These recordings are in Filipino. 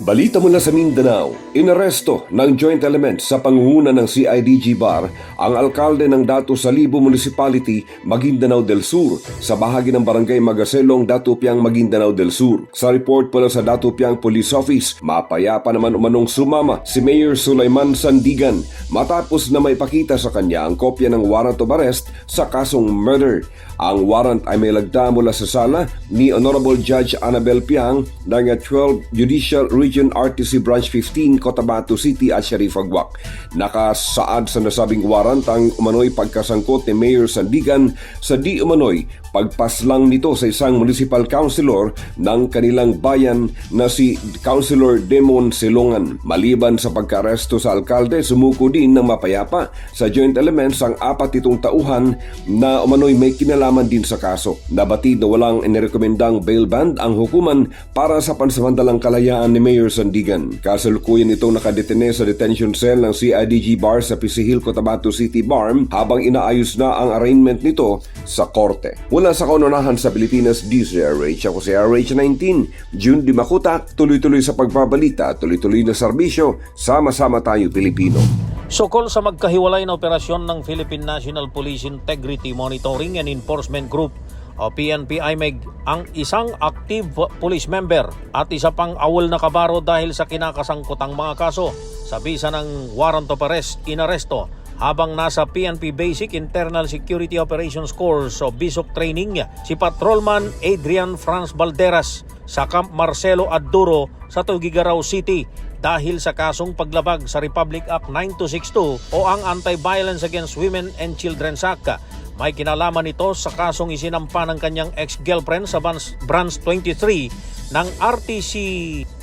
Balita mula sa Mindanao, inaresto ng joint element sa pangunguna ng CIDG Bar ang alkalde ng Dato Salibo Municipality, Maguindanao del Sur sa bahagi ng barangay Magaselong, Datupiang, Maguindanao del Sur. Sa report pala sa Datupiang Police Office, mapayapa naman umanong sumama si Mayor Sulaiman Sandigan matapos na may pakita sa kanya ang kopya ng warrant of arrest sa kasong murder. Ang warrant ay may lagda mula sa sala ni Honorable Judge Annabel Piang ng 12 Judicial Region RTC Branch 15 Cotabato City at Sheriff Agwak. Nakasaad sa nasabing warrant ang umano'y pagkasangkot ni Mayor Sandigan sa di umano'y pagpaslang nito sa isang municipal councilor ng kanilang bayan na si Councilor Demon Silongan. Maliban sa pagkaresto sa alkalde, sumuko din ng mapayapa sa joint elements ang apat itong tauhan na umano'y may kinalaman din sa kaso. Nabatid na walang inirekomendang bail band ang hukuman para sa pansamantalang kalayaan ni Mayor Sandigan. Kasalukuyan itong nakadetene sa detention cell ng CIDG Bar sa Hill, Cotabato City Bar habang inaayos na ang arraignment nito sa korte. Mula sa kaunahan sa Pilipinas, DZRH, ako si RH19, June Di Makuta, tuloy-tuloy sa pagbabalita, tuloy-tuloy na serbisyo, sama-sama tayo Pilipino. Sukol sa magkahiwalay na operasyon ng Philippine National Police Integrity Monitoring and Enforcement Group o PNP IMEG ang isang active police member at isa pang awol na kabaro dahil sa kinakasangkotang mga kaso sa bisa ng warrant of arrest, inaresto habang nasa PNP Basic Internal Security Operations Course o BISOC training si Patrolman Adrian Franz Balderas sa Camp Marcelo Aduro sa Tugigaraw City dahil sa kasong paglabag sa Republic Act 9262 o ang Anti-Violence Against Women and Children's Act. May kinalaman ito sa kasong isinampa ng kanyang ex-girlfriend sa Branch Branch 23 ng RTC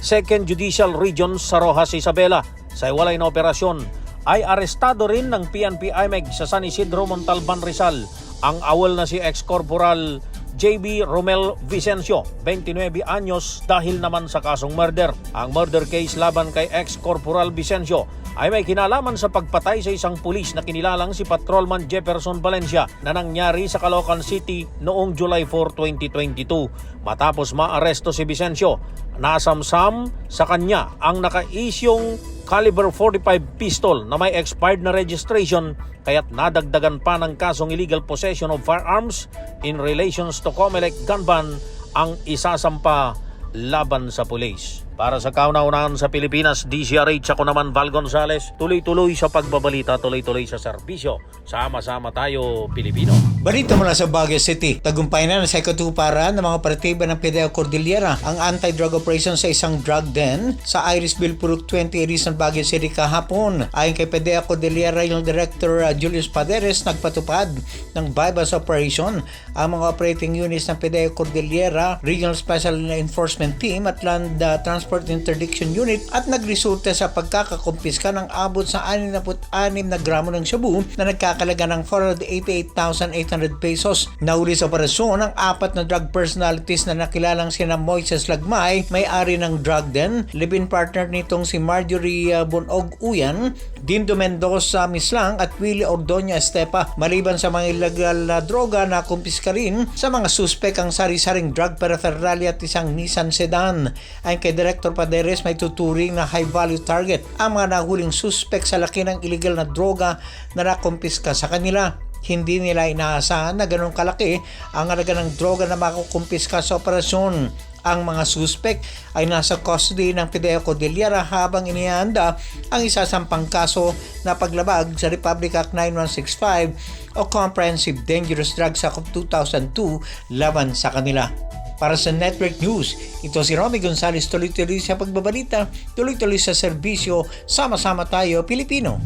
2nd Judicial Region sa Rojas, Isabela. Sa iwalay na operasyon, ay arestado rin ng PNP IMEG sa San Isidro, Montalban, Rizal ang awol na si ex-corporal JB Romel Vicencio, 29 anyos dahil naman sa kasong murder. Ang murder case laban kay ex-corporal Vicencio ay may kinalaman sa pagpatay sa isang pulis na kinilalang si Patrolman Jefferson Valencia na nangyari sa Caloocan City noong July 4, 2022. Matapos maaresto si Vicencio, nasamsam sa kanya ang nakaisyong caliber 45 pistol na may expired na registration kaya't nadagdagan pa ng kasong illegal possession of firearms in relations to Comelec gun ban ang isasampa laban sa pulis. Para sa kauna-unahan sa Pilipinas, DCRH ako naman Val Gonzales, tuloy-tuloy sa pagbabalita, tuloy-tuloy sa serbisyo. Sama-sama tayo, Pilipino. Balita mula sa Baguio City. Tagumpay na sa ikatuparan ng mga partiba ng Pideo Cordillera ang anti-drug operation sa isang drug den sa Irisville Purok 20 Rizal Baguio City kahapon. Ayon kay Pideo Cordillera, yung Director Julius Paderes nagpatupad ng bypass operation ang mga operating units ng Pideo Cordillera, Regional Special Enforcement Team at Land uh, Transport Interdiction Unit at nagresulta sa pagkakakumpiska ng abot sa 66 na gramo ng shabu na nagkakalaga ng 488,800 pesos. Nauli sa operasyon ang apat na drug personalities na nakilalang sina Moises Lagmay, may-ari ng drug den, live-in partner nitong si Marjorie Bonog Uyan, Dindo Mendoza Mislang at Willie Ordoña Estepa. Maliban sa mga illegal na droga na kumpiska rin sa mga suspek ang sari-saring drug paraphernalia at isang Nissan sedan. Ayon kay Director Paderes may tuturing na high value target ang mga nahuling suspek sa laki ng illegal na droga na nakumpiska sa kanila hindi nila inaasahan na ganun kalaki ang halaga ng droga na makukumpiska sa operasyon. Ang mga suspek ay nasa custody ng Pideo Cordillera habang inihanda ang isasampang kaso na paglabag sa Republic Act 9165 o Comprehensive Dangerous Drugs Act of 2002 laban sa kanila. Para sa Network News, ito si Romy Gonzales tuloy-tuloy sa pagbabalita, tuloy-tuloy sa serbisyo, sama-sama tayo Pilipino.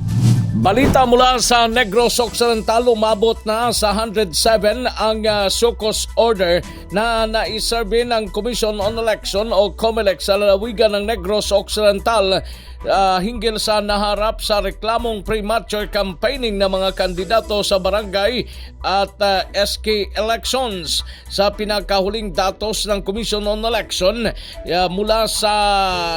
Balita mula sa Negros Occidental, umabot na sa 107 ang uh, SOCOS order na naiserve ng Commission on Election o COMELEC sa lalawigan ng Negros Occidental uh, hinggil sa naharap sa reklamong premature campaigning ng mga kandidato sa barangay at uh, SK elections. Sa pinakahuling datos ng Commission on Election, uh, mula sa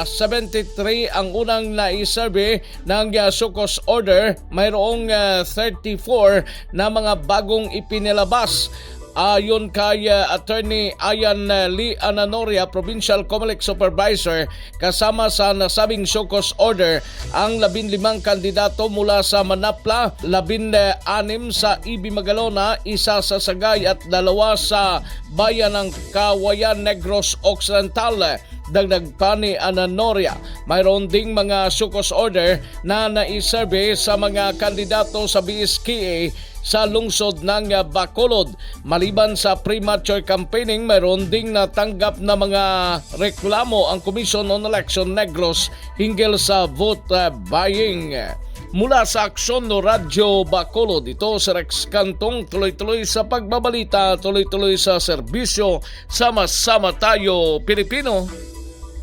73 ang unang naiserve ng uh, SOCOS order, mayroong uh, 34 na mga bagong ipinilabas. Ayon kay uh, Attorney Ayan uh, Lee Ananoria, Provincial Comelec Supervisor, kasama sa nasabing Shokos Order ang labinlimang kandidato mula sa Manapla, labin-anim sa Ibi Magalona, isa sa Sagay at dalawa sa bayan ng Kawayan Negros Occidental dagdag pa ni Ananoria. Mayroon ding mga sukos order na naiserve sa mga kandidato sa BSKA sa lungsod ng Bacolod. Maliban sa premature campaigning, mayroon ding natanggap na mga reklamo ang Commission on Election Negros hinggil sa vote uh, buying. Mula sa Aksyon no Radyo Bacolod, ito sa Rex Kantong tuloy-tuloy sa pagbabalita, tuloy-tuloy sa serbisyo, sama-sama tayo Pilipino.